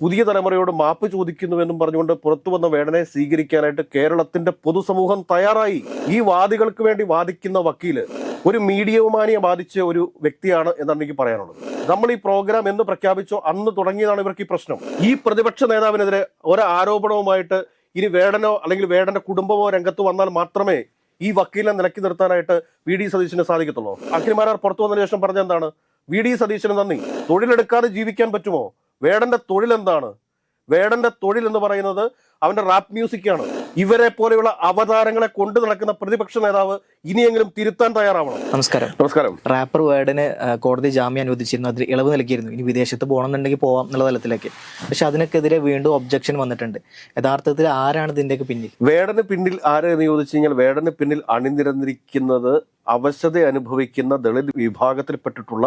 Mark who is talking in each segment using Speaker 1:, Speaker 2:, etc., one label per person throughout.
Speaker 1: പുതിയ തലമുറയോട് മാപ്പ് ചോദിക്കുന്നുവെന്നും പറഞ്ഞുകൊണ്ട് പുറത്തു വന്ന വേടനെ സ്വീകരിക്കാനായിട്ട് കേരളത്തിന്റെ പൊതുസമൂഹം തയ്യാറായി. ഈ വാദികൾക്ക് വേണ്ടി വാദിക്കുന്ന വക്കീൽ ഒരു മീഡിയവുമാനിയെ ബാധിച്ച ഒരു വ്യക്തിയാണ് എന്നാണ് എനിക്ക് പറയാനുള്ളത്. നമ്മൾ ഈ പ്രോഗ്രാം എന്ന് പ്രഖ്യാപിച്ചോ അന്ന് തുടങ്ങിയതാണ് ഇവർക്ക് ഈ പ്രശ്നം. ഈ പ്രതിപക്ഷ നേതാവിനെതിരെ ഒരു ആരോപണവുമായിട്ട് ഇനി വേടനോ അല്ലെങ്കിൽ വേടന്റെ കുടുംബമോ രംഗത്ത് വന്നാൽ മാത്രമേ ഈ വക്കീലിനെ നിലക്കി നിർത്താനായിട്ട് വി ഡി സതീശന് സാധിക്കത്തുള്ളൂ. അഖിൽമാരാർ പുറത്തു വന്നതിന് ശേഷം പറഞ്ഞ എന്താണ്? വി ഡി സതീശന് നന്ദി. തൊഴിലെടുക്കാതെ ജീവിക്കാൻ പറ്റുമോ? വേടന്റെ തൊഴിൽ എന്താണ് വേടന്റെ തൊഴിൽ എന്ന് പറയുന്നത് അവന്റെ റാപ്പ് മ്യൂസിക്കാണ് ഇവരെ പോലെയുള്ള അവതാരങ്ങളെ കൊണ്ടു നടക്കുന്ന പ്രതിപക്ഷ നേതാവ് ഇനിയെങ്കിലും തിരുത്താൻ തയ്യാറാവണം.
Speaker 2: നമസ്കാരം.
Speaker 1: നമസ്കാരം.
Speaker 2: റാപ്പർ വേർഡിന് കോടതി ജാമ്യം അനുവദിച്ചിരുന്നു. അതിൽ ഇളവ് നൽകിയിരുന്നു. ഇനി വിദേശത്ത് പോകണമെന്നുണ്ടെങ്കിൽ പോവാം എന്നുള്ള തലത്തിലേക്ക്. പക്ഷെ അതിനൊക്കെതിരെ വീണ്ടും ഒബ്ജക്ഷൻ വന്നിട്ടുണ്ട്. യഥാർത്ഥത്തിൽ ആരാണ് ഇതിന്റെയൊക്കെ പിന്നിൽ?
Speaker 1: വേടന് പിന്നിൽ ആരെ എന്ന് ചോദിച്ചു കഴിഞ്ഞാൽ വേടന് പിന്നിൽ അണിനിരന്നിരിക്കുന്നത് അവശത അനുഭവിക്കുന്ന ദളിത് വിഭാഗത്തിൽപ്പെട്ടിട്ടുള്ള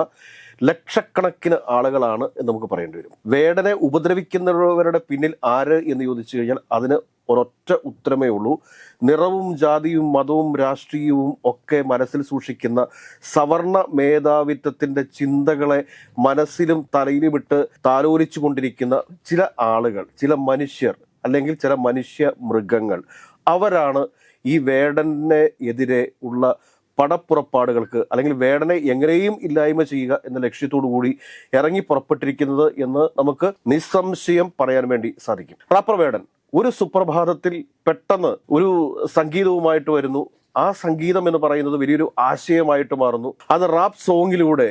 Speaker 1: ലക്ഷക്കണക്കിന് ആളുകളാണ് എന്ന് നമുക്ക് പറയേണ്ടി വരും. വേടനെ ഉപദ്രവിക്കുന്നവരുടെ പിന്നിൽ ആര് എന്ന് ചോദിച്ചു കഴിഞ്ഞാൽ അതിന് ഒരൊറ്റ ഉത്തരമേ ഉള്ളൂ. നിറവും ജാതിയും മതവും രാഷ്ട്രീയവും ഒക്കെ മനസ്സിൽ സൂക്ഷിക്കുന്ന സവർണ മേധാവിത്വത്തിന്റെ ചിന്തകളെ മനസ്സിലും തലയിലും ഇട്ട് താലോലിച്ചു കൊണ്ടിരിക്കുന്ന ചില ആളുകൾ ചില മനുഷ്യർ അല്ലെങ്കിൽ ചില മനുഷ്യ മൃഗങ്ങൾ അവരാണ് ഈ വേടനെ എതിരെ ഉള്ള പടപ്പുറപ്പാടുകൾക്ക് അല്ലെങ്കിൽ വേടനെ എങ്ങനെയും ഇല്ലായ്മ ചെയ്യുക എന്ന ലക്ഷ്യത്തോടു കൂടി ഇറങ്ങി പുറപ്പെട്ടിരിക്കുന്നത് എന്ന് നമുക്ക് നിസ്സംശയം പറയാൻ വേണ്ടി സാധിക്കും. റാപ്പർ വേടൻ ഒരു സുപ്രഭാതത്തിൽ പെട്ടെന്ന് ഒരു സംഗീതവുമായിട്ട് വരുന്നു. ആ സംഗീതം എന്ന് പറയുന്നത് വലിയൊരു ആശയമായിട്ട് മാറുന്നു. അത് റാപ്പ് സോങ്ങിലൂടെ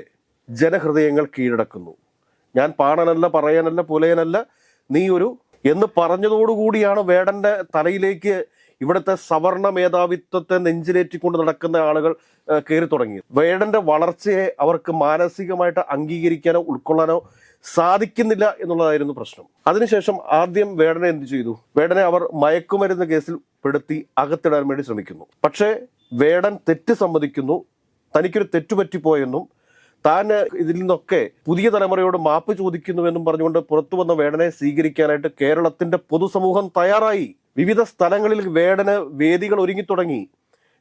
Speaker 1: ജനഹൃദയങ്ങൾ കീഴടക്കുന്നു. ഞാൻ പാടാനല്ല പറയാനല്ല പുലയനല്ല നീ ഒരു എന്ന് പറഞ്ഞതോടുകൂടിയാണ് വേടന്റെ തലയിലേക്ക് ഇവിടുത്തെ സവർണ മേധാവിത്വത്തെ നെഞ്ചിലേറ്റിക്കൊണ്ട് നടക്കുന്ന ആളുകൾ കയറി തുടങ്ങി വേടന്റെ വളർച്ചയെ അവർക്ക് മാനസികമായിട്ട് അംഗീകരിക്കാനോ ഉൾക്കൊള്ളാനോ സാധിക്കുന്നില്ല എന്നുള്ളതായിരുന്നു പ്രശ്നം. അതിനുശേഷം ആദ്യം വേടനെ എന്ത് ചെയ്തു? വേടനെ അവർ മയക്കുമരുന്ന് കേസിൽ പെടുത്തി അകത്തിടാൻ വേണ്ടി ശ്രമിക്കുന്നു. പക്ഷേ വേടൻ തെറ്റ് സമ്മതിക്കുന്നു. തനിക്കൊരു തെറ്റുപറ്റിപ്പോയെന്നും താൻ ഇതിൽ നിന്നൊക്കെ പുതിയ തലമുറയോട് മാപ്പ് ചോദിക്കുന്നുവെന്നും പറഞ്ഞുകൊണ്ട് പുറത്തു വന്ന വേടനെ സ്വീകരിക്കാനായിട്ട് കേരളത്തിന്റെ പൊതുസമൂഹം തയ്യാറായി. വിവിധ സ്ഥലങ്ങളിൽ വേടന് വേദികൾ ഒരുങ്ങി തുടങ്ങി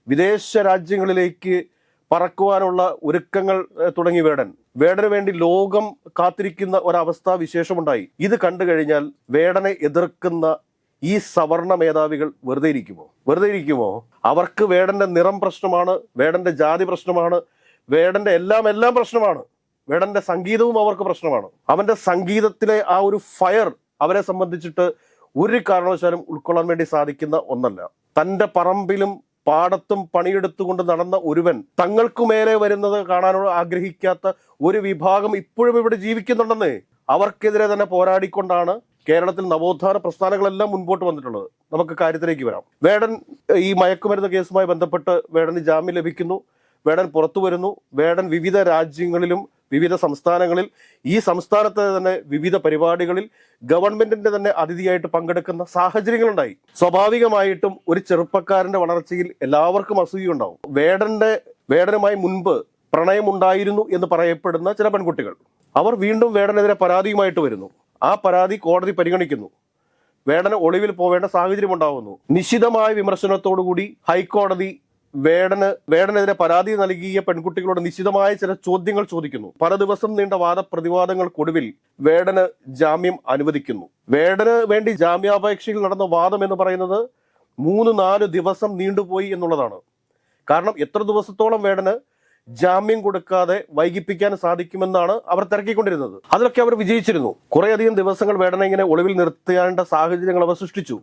Speaker 1: വിദേശ രാജ്യങ്ങളിലേക്ക് പറക്കുവാനുള്ള ഒരുക്കങ്ങൾ തുടങ്ങി വേടൻ. വേടന് വേണ്ടി ലോകം കാത്തിരിക്കുന്ന ഒരവസ്ഥ വിശേഷമുണ്ടായി. ഇത് കണ്ടു കഴിഞ്ഞാൽ വേടനെ എതിർക്കുന്ന ഈ സവർണ മേധാവികൾ വെറുതെ ഇരിക്കുമോ? വെറുതെ ഇരിക്കുമോ? അവർക്ക് വേടന്റെ നിറം പ്രശ്നമാണ് വേടന്റെ ജാതി പ്രശ്നമാണ് വേടന്റെ എല്ലാം എല്ലാം പ്രശ്നമാണ്. വേടന്റെ സംഗീതവും അവർക്ക് പ്രശ്നമാണ്. അവന്റെ സംഗീതത്തിലെ ആ ഒരു ഫയർ അവരെ സംബന്ധിച്ചിട്ട് ഒരു കാരണവശാലും ഉൾക്കൊള്ളാൻ വേണ്ടി സാധിക്കുന്ന ഒന്നല്ല. തന്റെ പറമ്പിലും പാടത്തും പണിയെടുത്തുകൊണ്ട് നടന്ന ഒരുവൻ തങ്ങൾക്കു മേലെ വരുന്നത് കാണാനോട് ആഗ്രഹിക്കാത്ത ഒരു വിഭാഗം ഇപ്പോഴും ഇവിടെ ജീവിക്കുന്നുണ്ടെന്ന് അവർക്കെതിരെ തന്നെ പോരാടിക്കൊണ്ടാണ് കേരളത്തിൽ നവോത്ഥാന പ്രസ്ഥാനങ്ങളെല്ലാം മുൻപോട്ട് വന്നിട്ടുള്ളത്. നമുക്ക് കാര്യത്തിലേക്ക് വരാം. വേടൻ ഈ മയക്കുമരുന്ന് കേസുമായി ബന്ധപ്പെട്ട് വേടന് ജാമ്യം ലഭിക്കുന്നു. വേടൻ പുറത്തു വരുന്നു. വേടൻ വിവിധ രാജ്യങ്ങളിലും വിവിധ സംസ്ഥാനങ്ങളിൽ ഈ സംസ്ഥാനത്തെ തന്നെ വിവിധ പരിപാടികളിൽ ഗവൺമെന്റിന്റെ തന്നെ അതിഥിയായിട്ട് പങ്കെടുക്കുന്ന സാഹചര്യങ്ങളുണ്ടായി. സ്വാഭാവികമായിട്ടും ഒരു ചെറുപ്പക്കാരന്റെ വളർച്ചയിൽ എല്ലാവർക്കും അസൂയുണ്ടാവും വേടന്റെ വേടനുമായി മുൻപ് പ്രണയമുണ്ടായിരുന്നു എന്ന് പറയപ്പെടുന്ന ചില പെൺകുട്ടികൾ. അവർ വീണ്ടും വേടനെതിരെ പരാതിയുമായിട്ട് വരുന്നു. ആ പരാതി കോടതി പരിഗണിക്കുന്നു. വേടന ഒളിവിൽ പോവേണ്ട സാഹചര്യം ഉണ്ടാവുന്നു നിശിതമായ വിമർശനത്തോടുകൂടി ഹൈക്കോടതി വേടന് വേടനെതിരെ പരാതി നൽകിയ പെൺകുട്ടികളോട് നിശിതമായ ചില ചോദ്യങ്ങൾ ചോദിക്കുന്നു. പല ദിവസം നീണ്ട വാദപ്രതിവാദങ്ങൾക്കൊടുവിൽ വേടന് ജാമ്യം അനുവദിക്കുന്നു. വേടന് വേണ്ടി ജാമ്യാപേക്ഷയിൽ നടന്ന വാദം എന്ന് പറയുന്നത് മൂന്ന് നാല് ദിവസം നീണ്ടുപോയി എന്നുള്ളതാണ്. കാരണം എത്ര ദിവസത്തോളം വേടന് ജാമ്യം കൊടുക്കാതെ വൈകിപ്പിക്കാൻ സാധിക്കുമെന്നാണ് അവർ തിരക്കിക്കൊണ്ടിരുന്നത്. അതിലൊക്കെ അവർ വിജയിച്ചിരുന്നു. കുറേയധികം ദിവസങ്ങൾ വേടനെ ഇങ്ങനെ ഒളിവിൽ നിർത്തേണ്ട സാഹചര്യങ്ങൾ അവർ സൃഷ്ടിച്ചു.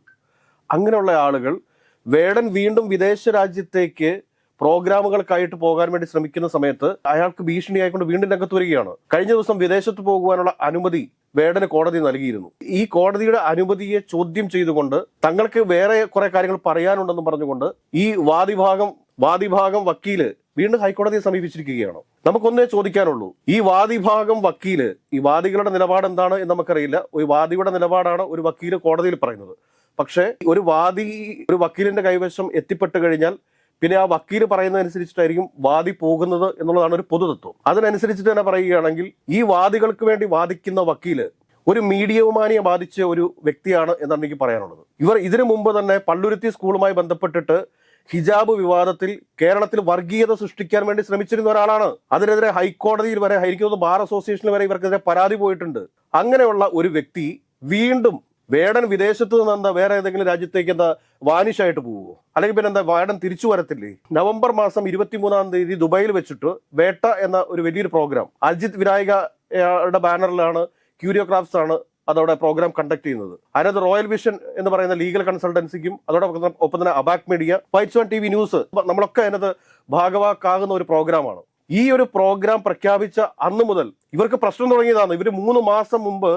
Speaker 1: അങ്ങനെയുള്ള ആളുകൾ വേടൻ വീണ്ടും വിദേശ രാജ്യത്തേക്ക് പ്രോഗ്രാമുകൾക്കായിട്ട് പോകാൻ വേണ്ടി ശ്രമിക്കുന്ന സമയത്ത് അയാൾക്ക് ഭീഷണിയായിക്കൊണ്ട് വീണ്ടും രംഗത്ത് വരികയാണ്. കഴിഞ്ഞ ദിവസം വിദേശത്ത് പോകുവാനുള്ള അനുമതി വേടന് കോടതി നൽകിയിരുന്നു. ഈ കോടതിയുടെ അനുമതിയെ ചോദ്യം ചെയ്തുകൊണ്ട് തങ്ങൾക്ക് വേറെ കുറെ കാര്യങ്ങൾ പറയാനുണ്ടെന്ന് പറഞ്ഞുകൊണ്ട് ഈ വാദിഭാഗം വാദിഭാഗം വക്കീൽ വീണ്ടും ഹൈക്കോടതിയെ സമീപിച്ചിരിക്കുകയാണ്. നമുക്കൊന്നേ ചോദിക്കാനുള്ളൂ ഈ വാദിഭാഗം വക്കീൽ ഈ വാദികളുടെ നിലപാട് എന്താണ് എന്ന് നമുക്കറിയില്ല. ഒരു വാദിയുടെ നിലപാടാണ് ഒരു വക്കീൽ കോടതിയിൽ പറയുന്നത്. പക്ഷേ ഒരു വാദി ഒരു വക്കീലിന്റെ കൈവശം എത്തിപ്പെട്ട് കഴിഞ്ഞാൽ പിന്നെ ആ വക്കീൽ പറയുന്നതനുസരിച്ചിട്ടായിരിക്കും വാദി പോകുന്നത് എന്നുള്ളതാണ് ഒരു പൊതുതത്വം. അതിനനുസരിച്ചിട്ട് തന്നെ പറയുകയാണെങ്കിൽ ഈ വാദികൾക്ക് വേണ്ടി വാദിക്കുന്ന വക്കീൽ ഒരു മീഡിയവുമാനിയെ ബാധിച്ച ഒരു വ്യക്തിയാണ് എന്നാണ് എനിക്ക് പറയാനുള്ളത്. ഇവർ ഇതിനു മുമ്പ് തന്നെ പള്ളുരുത്തി സ്കൂളുമായി ബന്ധപ്പെട്ടിട്ട് ഹിജാബ് വിവാദത്തിൽ കേരളത്തിൽ വർഗീയത സൃഷ്ടിക്കാൻ വേണ്ടി ശ്രമിച്ചിരുന്ന ഒരാളാണ്. അതിനെതിരെ ഹൈക്കോടതിയിൽ വരെ തോന്നുന്നു ബാർ അസോസിയേഷനിൽ വരെ ഇവർക്കെതിരെ പരാതി പോയിട്ടുണ്ട്. അങ്ങനെയുള്ള ഒരു വ്യക്തി വീണ്ടും വേടൻ വിദേശത്ത് നിന്ന് എന്താ വേറെ ഏതെങ്കിലും രാജ്യത്തേക്ക് എന്താ വാനിഷായിട്ട് പോവുമോ അല്ലെങ്കിൽ പിന്നെ എന്താ വേടൻ തിരിച്ചു വരത്തില്ലേ? നവംബർ മാസം ഇരുപത്തിമൂന്നാം തീയതി ദുബായിൽ വെച്ചിട്ട് വേട്ട എന്ന ഒരു വലിയൊരു പ്രോഗ്രാം അജിത് വിനായകയുടെ ബാനറിലാണ് ക്യൂരിയോഗ്രാഫ്സ് ആണ് അതോടെ പ്രോഗ്രാം കണ്ടക്ട് ചെയ്യുന്നത്. അതിനകത്ത് റോയൽ വിഷൻ എന്ന് പറയുന്ന ലീഗൽ കൺസൾട്ടൻസിക്കും അതോടൊപ്പം ഒപ്പം തന്നെ Abac media whites one T V news നമ്മളൊക്കെ അതിനകത്ത് ഭാഗവാക്കാകുന്ന ഒരു പ്രോഗ്രാമാണ്. ഈ ഒരു പ്രോഗ്രാം പ്രഖ്യാപിച്ച അന്ന് മുതൽ ഇവർക്ക് പ്രശ്നം തുടങ്ങിയതാണ്. ഇവർ മൂന്ന് മാസം മുമ്പ്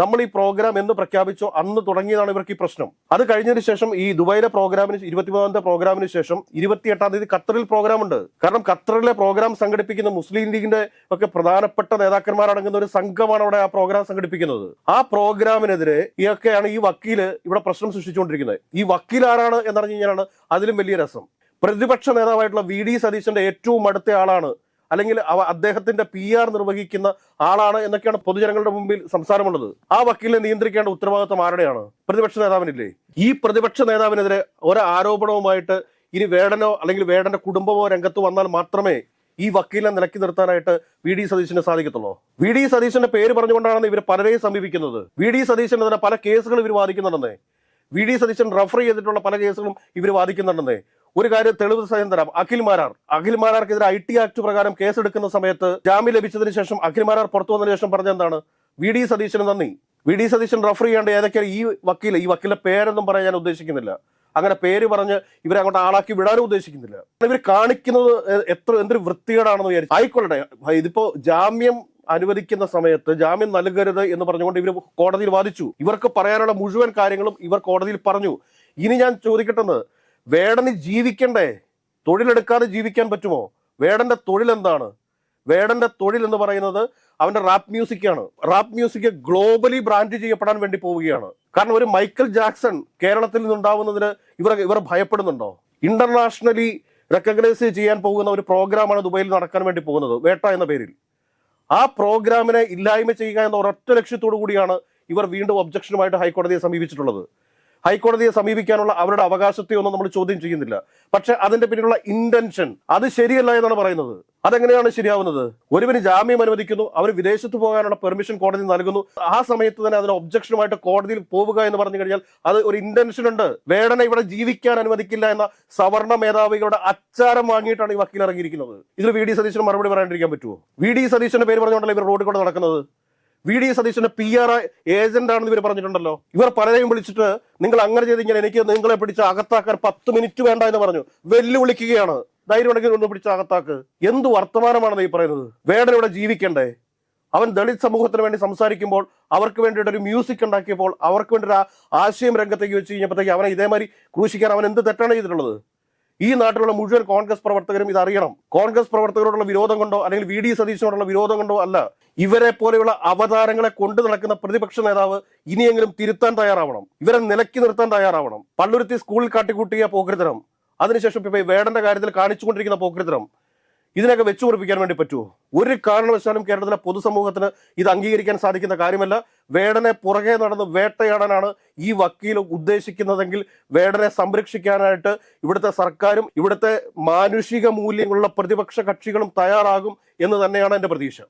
Speaker 1: നമ്മൾ ഈ പ്രോഗ്രാം എന്ന് പ്രഖ്യാപിച്ചോ അന്ന് തുടങ്ങിയതാണ് ഇവർക്ക് ഈ പ്രശ്നം. അത് കഴിഞ്ഞതിന് ശേഷം ഈ ദുബായിലെ പ്രോഗ്രാമിന് ഇരുപത്തിമൂന്നാമത്തെ പ്രോഗ്രാമിന് ശേഷം ഇരുപത്തിയെട്ടാം തീയതി ഖത്തറിൽ പ്രോഗ്രാം ഉണ്ട്. കാരണം ഖത്തറിലെ പ്രോഗ്രാം സംഘടിപ്പിക്കുന്ന മുസ്ലിം ലീഗിന്റെ ഒക്കെ പ്രധാനപ്പെട്ട നേതാക്കന്മാരടങ്ങുന്ന ഒരു സംഘമാണ് അവിടെ ആ പ്രോഗ്രാം സംഘടിപ്പിക്കുന്നത്. ആ പ്രോഗ്രാമിനെതിരെ ഇതൊക്കെയാണ് ഈ വക്കീൽ ഇവിടെ പ്രശ്നം സൃഷ്ടിച്ചുകൊണ്ടിരിക്കുന്നത്. ഈ വക്കീൽ ആരാണ് എന്നറിഞ്ഞു കഴിഞ്ഞാലാണ് അതിലും വലിയ രസം. പ്രതിപക്ഷ നേതാവായിട്ടുള്ള വി. ഡി. സതീശന്റെ ഏറ്റവും അടുത്ത ആളാണ് അല്ലെങ്കിൽ അവ അദ്ദേഹത്തിന്റെ പി ആർ നിർവഹിക്കുന്ന ആളാണ് എന്നൊക്കെയാണ് പൊതുജനങ്ങളുടെ മുമ്പിൽ സംസാരമുള്ളത്. ആ വക്കീലിനെ നിയന്ത്രിക്കേണ്ട ഉത്തരവാദിത്വം ആരുടെയാണ്? പ്രതിപക്ഷ നേതാവിനില്ലേ? ഈ പ്രതിപക്ഷ നേതാവിനെതിരെ ഒരു ആരോപണവുമായിട്ട് ഇനി വേടനോ അല്ലെങ്കിൽ വേടന്റെ കുടുംബമോ രംഗത്ത് വന്നാൽ മാത്രമേ ഈ വക്കീലിനെ നിലക്കി നിർത്താനായിട്ട് വി ഡി സതീശന് സാധിക്കത്തുള്ളൂ. വി ഡി സതീശന്റെ പേര് പറഞ്ഞുകൊണ്ടാണ് ഇവർ പലരെയും സമീപിക്കുന്നത്. വി ഡി സതീശനെതിരെ പല കേസുകൾ ഇവർ വാദിക്കുന്നുണ്ടെന്നേ. വി ഡി സതീശൻ റഫർ ചെയ്തിട്ടുള്ള പല കേസുകളും ഇവർ വാദിക്കുന്നുണ്ടെന്നേ. ഒരു കാര്യം തെളിവ് സഹിതം തരാം. അഖിൽ മാരാർ. അഖിൽ മാരാർക്കെതിരെ ഐ ടി ആക്ട് പ്രകാരം കേസെടുക്കുന്ന സമയത്ത് ജാമ്യം ലഭിച്ചതിന് ശേഷം അഖിൽ മാരാർ പുറത്തു വന്നതിന് ശേഷം പറഞ്ഞ എന്താണ്? വി ഡി സതീശന് നന്ദി. വി ഡി സതീശൻ റഫർ ചെയ്യേണ്ട ഏതൊക്കെയാണ് ഈ വക്കീൽ ഈ വക്കീലിന്റെ പേരൊന്നും പറയാൻ ഞാൻ ഉദ്ദേശിക്കുന്നില്ല. അങ്ങനെ പേര് പറഞ്ഞ് ഇവരെ അങ്ങോട്ട് ആളാക്കി വിടാനും ഉദ്ദേശിക്കുന്നില്ല. ഇവർ കാണിക്കുന്നത് എത്ര എന്തൊരു വൃത്തികേടാണെന്ന് വിചാരിച്ചു. ആയിക്കൊള്ളട്ടെ ഇതിപ്പോ ജാമ്യം അനുവദിക്കുന്ന സമയത്ത് ജാമ്യം നൽകരുത് എന്ന് പറഞ്ഞുകൊണ്ട് ഇവർ കോടതിയിൽ വാദിച്ചു. ഇവർക്ക് പറയാനുള്ള മുഴുവൻ കാര്യങ്ങളും ഇവർ കോടതിയിൽ പറഞ്ഞു. ഇനി ഞാൻ ചോദിക്കട്ടെന്ന് വേടന് ജീവിക്കണ്ടേ? തൊഴിലെടുക്കാതെ ജീവിക്കാൻ പറ്റുമോ? വേടന്റെ തൊഴിൽ എന്താണ് വേടന്റെ തൊഴിൽ എന്ന് പറയുന്നത് അവന്റെ റാപ്പ് മ്യൂസിക് ആണ്. റാപ്പ് മ്യൂസിക് ഗ്ലോബലി ബ്രാൻഡ് ചെയ്യപ്പെടാൻ വേണ്ടി പോവുകയാണ്. കാരണം ഒരു മൈക്കൽ ജാക്സൺ കേരളത്തിൽ നിന്നുണ്ടാവുന്നതിന് ഇവർ ഇവർ ഭയപ്പെടുന്നുണ്ടോ? ഇന്റർനാഷണലി റെക്കഗ്നൈസ് ചെയ്യാൻ പോകുന്ന ഒരു പ്രോഗ്രാമാണ് ദുബൈയിൽ നടക്കാൻ വേണ്ടി പോകുന്നത്. വേട്ട എന്ന പേരിൽ. ആ പ്രോഗ്രാമിനെ ഇല്ലായ്മ ചെയ്യുക എന്ന ഒരൊറ്റ ലക്ഷ്യത്തോടു കൂടിയാണ് ഇവർ വീണ്ടും ഒബ്ജക്ഷനുമായിട്ട് ഹൈക്കോടതിയെ സമീപിച്ചിട്ടുള്ളത്. ഹൈക്കോടതിയെ സമീപിക്കാനുള്ള അവരുടെ അവകാശത്തെ ഒന്നും നമ്മൾ ചോദ്യം ചെയ്യുന്നില്ല. പക്ഷെ അതിന്റെ പിന്നിലുള്ള ഇന്റൻഷൻ അത് ശരിയല്ല എന്നാണ് പറയുന്നത്. അതെങ്ങനെയാണ് ശരിയാവുന്നത്? ഒരുവന് ജാമ്യം അനുവദിക്കുന്നു അവർ വിദേശത്ത് പോകാനുള്ള പെർമിഷൻ കോടതി നൽകുന്നു. ആ സമയത്ത് തന്നെ അതിന് ഒബ്ജക്ഷനുമായിട്ട് കോടതിയിൽ പോവുക എന്ന് പറഞ്ഞു കഴിഞ്ഞാൽ അത് ഒരു ഇന്റൻഷൻ ഉണ്ട്. വേടനെ ഇവിടെ ജീവിക്കാൻ അനുവദിക്കില്ല എന്ന സവർണ മേധാവികളുടെ അച്ചാരം വാങ്ങിയിട്ടാണ് ഈ വക്കീൽ ഇറങ്ങിയിരിക്കുന്നത്. ഇതിൽ വി. ഡി. സതീശന് മറുപടി പറയാണ്ടിരിക്കാൻ പറ്റുമോ വി. ഡി. സതീശന്റെ പേര് പറഞ്ഞുകൊണ്ടല്ലേ ഇവർ റോഡിൽ കൂടെ നടക്കുന്നത്? വി ഡി സതീശന്റെ പി ആർ ഏജന്റ് ആണെന്ന് ഇവർ പറഞ്ഞിട്ടുണ്ടല്ലോ. ഇവർ പലരെയും വിളിച്ചിട്ട് നിങ്ങൾ അങ്ങനെ ചെയ്ത് ഇങ്ങനെ എനിക്ക് നിങ്ങളെ പിടിച്ച് അകത്താക്കാൻ പത്ത് മിനിറ്റ് വേണ്ട എന്ന് പറഞ്ഞു. വെല്ലുവിളിക്കുകയാണ്. ധൈര്യം ഉണ്ടെങ്കിൽ ഒന്ന് പിടിച്ച അകത്താക്ക്. എന്ത് വർത്തമാനമാണ് ഈ പറയുന്നത്? വേടൻ ഇവിടെ ജീവിക്കണ്ടേ? അവൻ ദളിത് സമൂഹത്തിന് വേണ്ടി സംസാരിക്കുമ്പോൾ അവർക്ക് വേണ്ടിയിട്ട് ഒരു മ്യൂസിക് ഉണ്ടാക്കിയപ്പോൾ അവർക്ക് വേണ്ടി ഒരു ആശയം രംഗത്തേക്ക് വെച്ച് കഴിഞ്ഞപ്പോഴത്തേക്ക് അവനെ ഇതേമാതിരി ക്രൂശിക്കാൻ അവൻ എന്ത് തെറ്റാണ് ചെയ്തിട്ടുള്ളത്? ഈ നാട്ടിലുള്ള മുഴുവൻ കോൺഗ്രസ് പ്രവർത്തകരും ഇത് അറിയണം കോൺഗ്രസ് പ്രവർത്തകരോടുള്ള വിരോധം കൊണ്ടോ അല്ലെങ്കിൽ വി ഡി സതീശനോടുള്ള വിരോധം കൊണ്ടോ അല്ല ഇവരെ പോലെയുള്ള അവതാരങ്ങളെ കൊണ്ടു നടക്കുന്ന പ്രതിപക്ഷ നേതാവ് ഇനിയെങ്കിലും തിരുത്താൻ തയ്യാറാവണം. ഇവരെ നിലക്കി നിർത്താൻ തയ്യാറാവണം. പള്ളുരുത്തി സ്കൂളിൽ കാട്ടിക്കൂട്ടിയ പോക്രിതരം. അതിനുശേഷം ഇപ്പൊ വേടന്റെ കാര്യത്തിൽ കാണിച്ചുകൊണ്ടിരിക്കുന്ന പോക്കൃതരം ഇതിനൊക്കെ വെച്ചു കുറിപ്പിക്കാൻ വേണ്ടി പറ്റുമോ ഒരു കാരണവശാലും കേരളത്തിലെ പൊതുസമൂഹത്തിന് ഇത് അംഗീകരിക്കാൻ സാധിക്കുന്ന കാര്യമല്ല. വേടനെ പുറകെ നടന്ന് വേട്ടയാടാനാണ് ഈ വക്കീൽ ഉദ്ദേശിക്കുന്നതെങ്കിൽ വേടനെ സംരക്ഷിക്കാനായിട്ട് ഇവിടുത്തെ സർക്കാരും ഇവിടുത്തെ മാനുഷിക മൂല്യങ്ങളുള്ള പ്രതിപക്ഷ കക്ഷികളും തയ്യാറാകും എന്ന് തന്നെയാണ് എന്റെ പ്രതീക്ഷ.